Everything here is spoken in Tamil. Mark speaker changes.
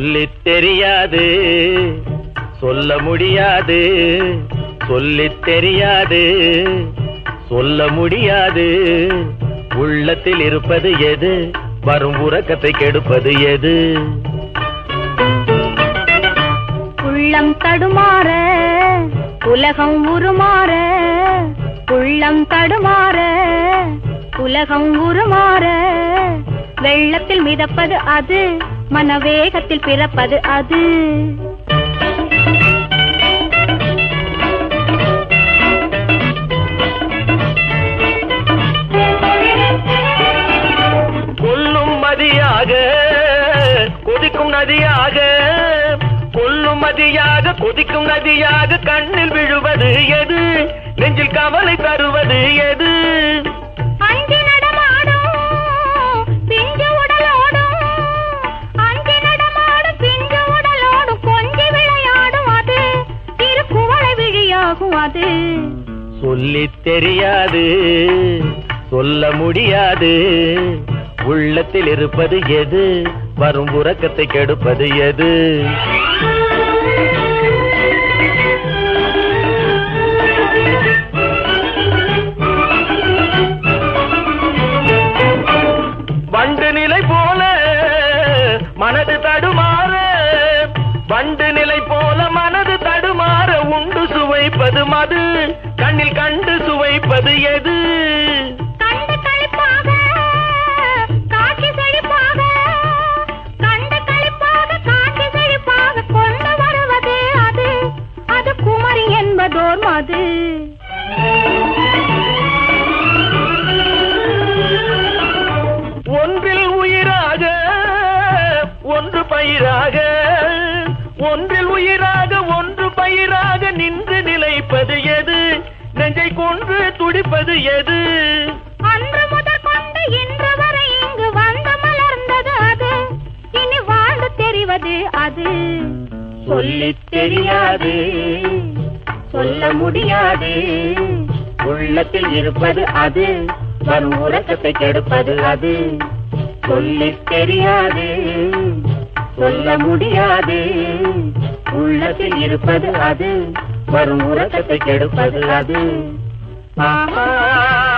Speaker 1: சொல்லித் தெரியாது சொல்ல முடியாது சொல்லித் தெரியாது சொல்ல முடியாது. உள்ளத்தில் இருப்பது எது? வரும் உறக்கத்தை கெடுப்பது எது?
Speaker 2: உள்ளம் தடுமாற உலகம் உருமாற உள்ளம் தடுமாற உலகம் உருமாற. வெள்ளத்தில் மிதப்பது அது மனவேகத்தில் பிறப்பது அது.
Speaker 1: கொல்லும் மதியாக கொதிக்கும் நதியாக கொல்லும் மதியாக கொதிக்கும் நதியாக கண்ணில் விழுவது எது? நெஞ்சில் கவலை தருவது எது?
Speaker 2: ஆகும் அது
Speaker 1: சொல்லி தெரியாது சொல்ல முடியாது. உள்ளத்தில் இருப்பது எது வரும் உறக்கத்தை கெடுப்பது எது? வண்டு நிலை போல மனது தடுமாறு வண்டு நிலை போல மனது சுவைப்பது மது கண்ணில் கண்டு சுவைப்பது எது?
Speaker 2: என்பதோர் மது.
Speaker 1: ஒன்றில் உயிராக ஒன்று பயிராக ஒன்றில் உயிராக
Speaker 2: அது
Speaker 1: சொல்லி தெரியாது சொல்ல முடியாது. உள்ளத்தில் இருப்பது அது வரும் உறக்கத்தை கெடுப்பது அது. சொல்லி தெரியாது சொல்ல முடியாது. உள்ளத்தில் இருப்பது அது வரும் உறக்கத்தை கெடுப்பது அது. ஆஹா.